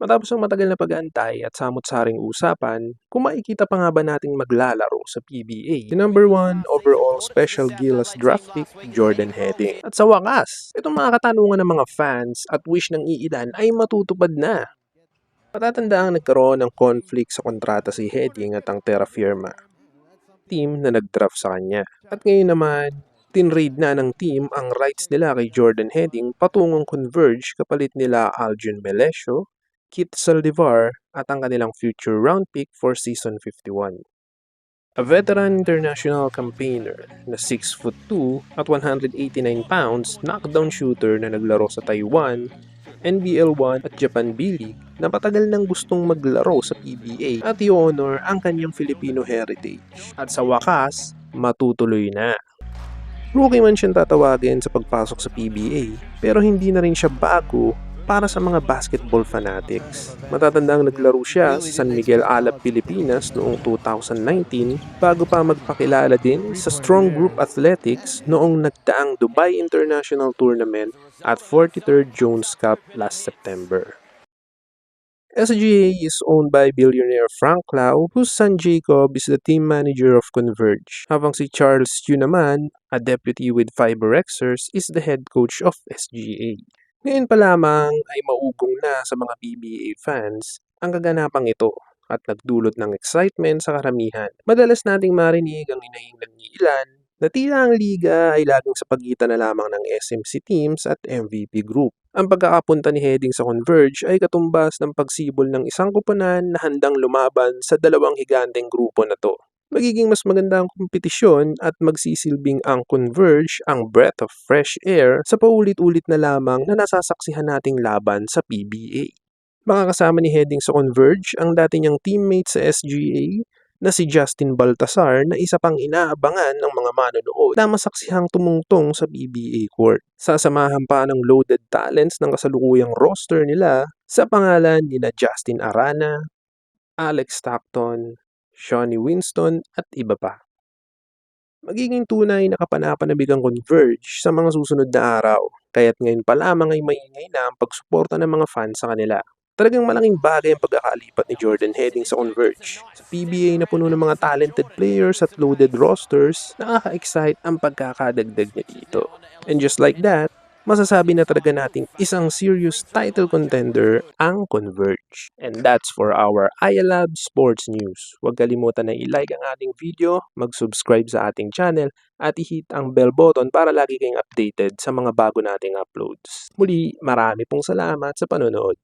Matapos ang matagal na pag-aantay at samot-saring usapan, kung makikita pa nga ba nating maglalaro sa PBA, yung number 1 overall special Gilas draft pick, Jordan Heading. At sa wakas, itong mga katanungan ng mga fans at wish ng iilan ay matutupad na. Patatandaan nagkaroon ng conflict sa kontrata si Heading at ang Terra Firma, team na nag-draft sa kanya. At ngayon naman, tinrade na ng team ang rights nila kay Jordan Heading patungong Converge kapalit nila Aljon Melesio, Kit Saldivar at ang kanilang future round pick for season 51. A veteran international campaigner na 6 foot 2 at 189 pounds knockdown shooter na naglaro sa Taiwan, NBL 1 at Japan B-League na patagal nang gustong maglaro sa PBA at i-honor ang kanyang Filipino heritage. At sa wakas, matutuloy na. Rookie man siyang tatawagin sa pagpasok sa PBA pero hindi na rin siya bago para sa mga basketball fanatics. Matatandang naglaro siya sa San Miguel Alap, Pilipinas noong 2019 bago pa magpakilala din sa Strong Group Athletics noong nagdaang Dubai International Tournament at 43rd Jones Cup last September. SGA is owned by billionaire Frank Lau, whose son Jacob is the team manager of Converge, habang si Charles Yu naman, a deputy with Fiberxers, is the head coach of SGA. Ngayon pa lamang ay maugong na sa mga PBA fans ang kaganapang ito at nagdulot ng excitement sa karamihan. Madalas nating marinig ang inahing ng ilan na tila ang liga ay laging sa pagitan na lamang ng SMC teams at MVP group. Ang pagkakapunta ni Heading sa Converge ay katumbas ng pagsibol ng isang kupunan na handang lumaban sa dalawang higanteng grupo na to. Magiging mas maganda ang kompetisyon at magsisilbing ang Converge ang breath of fresh air sa paulit-ulit na lamang na nasasaksihan nating laban sa PBA. Makakasama ni Heading sa Converge ang dati niyang teammate sa SGA na si Justin Baltasar na isa pang inaabangan ng mga manonood na masaksihang tumungtong sa PBA court. Sasamahan pa ng loaded talents ng kasalukuyang roster nila sa pangalan ni na Justin Arana, Alex Stockton, Shawnee Winston at iba pa. Magiging tunay na kapanapanabig ang Converge sa mga susunod na araw, kaya't ngayon pa lamang ay maingay na ang pagsuporta ng mga fans sa kanila. Talagang malaking bagay ang pagkakalipat ni Jordan Heading sa Converge. Sa PBA na puno ng mga talented players at loaded rosters, nakaka-excite ang pagkakadagdag niya dito. And just like that, masasabi na talaga nating isang serious title contender ang Converge. And that's for our ILab Sports News. Huwag kalimutan na i-like ang ating video, mag-subscribe sa ating channel, at i-hit ang bell button para lagi kayong updated sa mga bago nating uploads. Muli, marami pong salamat sa panonood.